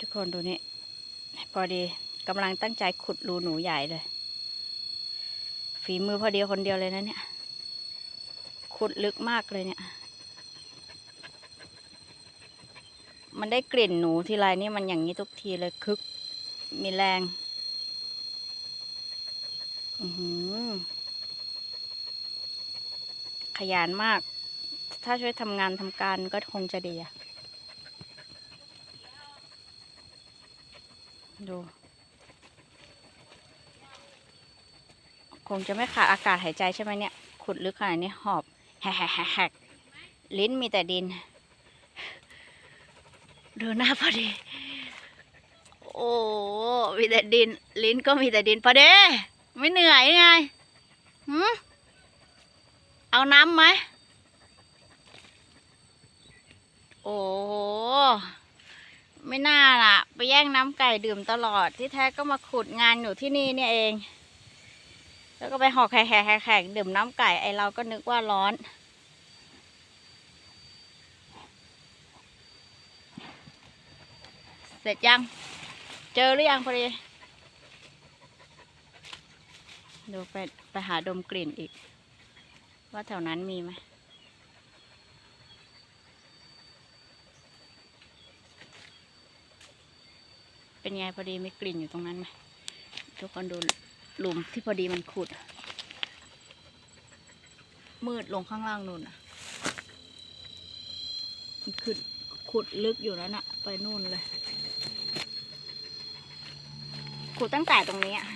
ทุกคนดูนี่พอดีกำลังตั้งใจขุดรูหนูใหญ่เลย ฝีมือพอดีคนเดียวเลยนะเนี่ย ขุดลึกมากเลยเนี่ย มันได้กลิ่นหนูทีไรนี่มันอย่างนี้ทุกทีเลยคึก มีแรง อือหือขยันมาก ถ้าช่วยทำงานทำการก็คงจะดีอะ ดู คงจะไม่ขาดอากาศหายใจใช่ไหมเนี่ย ขุดลึกขนาดนี้หอบแฮกแฮกลิ้นมีแต่ดิน ดูหน้าพอดี โอ้มีแต่ดิน ลิ้นก็มีแต่ดินพอดี ไม่เหนื่อยไงหืมเอาน้ำไหม โอ้ ไม่น่าล่ะ ไปแย่งน้ำไก่ดื่มตลอดที่แท้ก็มาขุดงานอยู่ที่นี่เนี่ยเอง แล้วก็ไปหอกแขกแขกดื่มน้ำไก่ไอเราก็นึกว่าร้อนเสร็จยัง เจอหรือยังพอดีดูไปไปหาดมกลิ่นอีก ว่าแถวนั้นมีไหม เป็นไงพอดีไมีกลิ่นอยู่ตรงนั้นไหมทุกคนดูหลุมที่พอดีมันขุด มืดลงข้างล่างนู่นอะมันขุดขุดลึกอยู่แล้วน่ะ ไปนู่นเลย ขุดตั้งแต่ตรงนี้อะ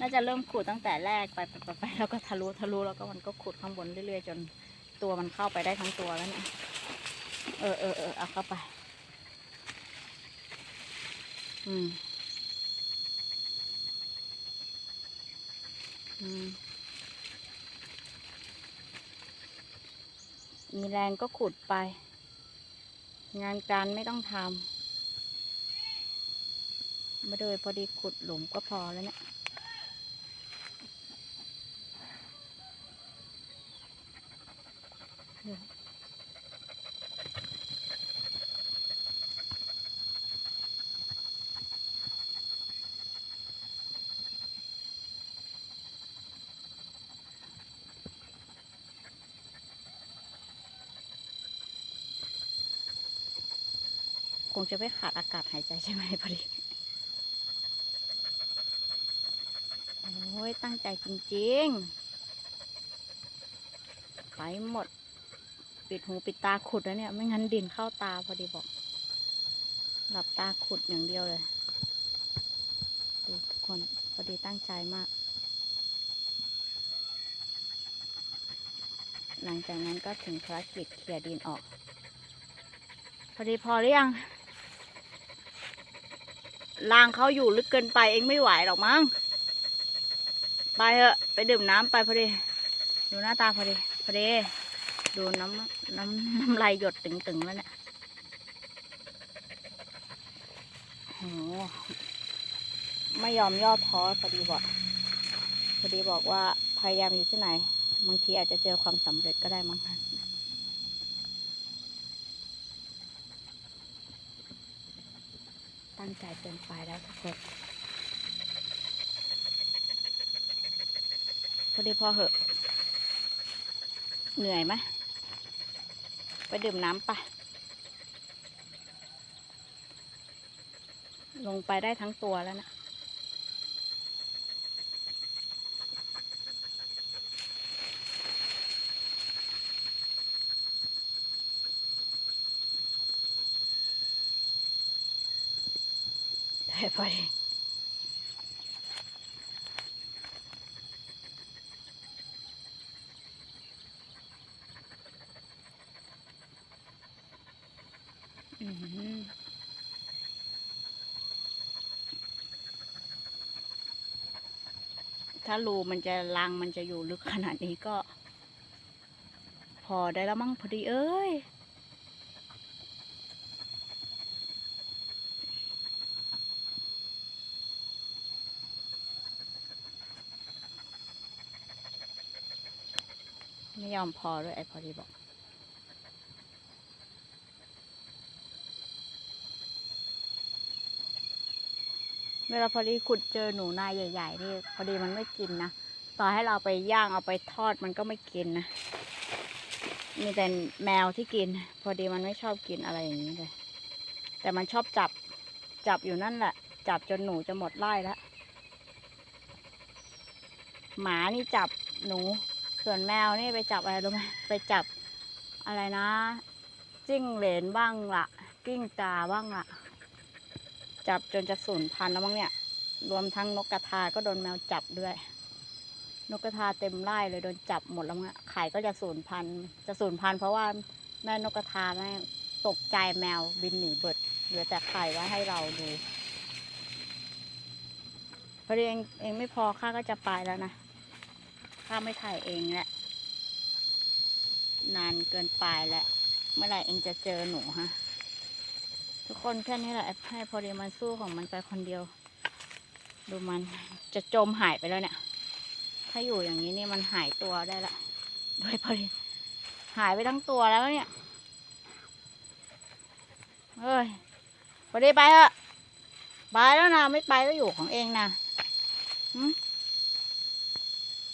น่าจะเริ่มขุดตั้งแต่แรกไปไปไปไปแล้วก็ทะลุทะลุแล้วก็มันก็ขุดข้างบนเรื่อยๆจนตัวมันเข้าไปได้ทั้งตัวแล้วเนี่ย เออเออเออเอาเข้าไป อืม อืม มีแรงก็ขุดไป งานการไม่ต้องทำมาโดยพอดีขุดหลุมก็พอแล้วเนี่ยค งจะไม่ขาดอากาศหายใจใช่ไหมพอดี โอ้ย ตั้งใจจริงๆ ไปหมด ปิดหูปิดตาขุดแล้วเนี่ย ไม่งั้นดินเข้าตาพอดีบอก หลับตาขุดอย่างเดียวเลย ดูทุกคน พอดีตั้งใจมาก หลังจากนั้นก็ถึงภารกิจเคลียร์ดินออกพอดีพอหรือยัง รางเขาอยู่ลึกเกินไปเองไม่ไหวหรอกมั้ง ไปเถอะไปดื่มน้ำไปพอดี ดูหน้าตาพอดีพอดี ดูน้ำน้ำน้ำลายหยดตึงๆแล้วเนี่ยโหไม่ยอมย่อท้อพอดีบอกพอดีบอกว่าพยายามอยู่ที่ไหนบางทีอาจจะเจอความสำเร็จก็ได้มั้ง ตั้งใจเกินไปแล้วทุกคนพอดีพอเหอะ เหนื่อยไหมไปดื่มน้ำปะลงไปได้ทั้งตัวแล้วนะ ได้พอดีถ้ารูมันจะรังมันจะอยู่ลึกขนาดนี้ก็ พอได้แล้วมั้งพอดีเอ้ย ไม่ยอมพอด้วยไอ้พอดีบอก เวลาพอดีขุดเจอหนูนายใหญ่ๆนี่พอดีมันไม่กินนะ ต่อให้เราไปย่างเอาไปทอดมันก็ไม่กินนะ มีแต่แมวที่กิน พอดีมันไม่ชอบกินอะไรอย่างนี้เลย แต่มันชอบจับ จับอยู่นั่นแหละ จับจนหนูจะหมดไล่แล้ว หมานี่จับหนู ส่วนแมวนี่ไปจับอะไรรู้ไหมไปจับอะไรนะ จิ้งเหลนบ้างละกิ้งกาบ้างละจับจนจะสูญพันธุ์แล้วมั้งเนี่ย รวมทั้งนกกระทาก็โดนแมวจับด้วย นกกระทาเต็มไร่เลยโดนจับหมดแล้วมั้งไข่ก็จะสูญพันธุ์จะสูญพันธุ์เพราะว่าแม่นกกระทาแม่ตกใจแมวบินหนีเบิดเหลือแต่ไข่ไว้ให้เราดูพอดีเองเองไม่พอข้าก็จะไปแล้วนะ ข้าไม่ถ่ายเองแหละ นานเกินไปแล้ว เมื่อไหร่เองจะเจอหนูฮะ ทุกคนแค่นี้แหละให้พอดีมันสู้ของมันไปคนเดียว ดูมันจะจมหายไปแล้วเนี่ย ถ้าอยู่อย่างนี้นี่มันหายตัวได้ละโดยพอดีหายไปทั้งตัวแล้วเนี่ยเอ้ยพอดีไปเถอะไปแล้วนะไม่ไปก็อยู่ของเองนะหืม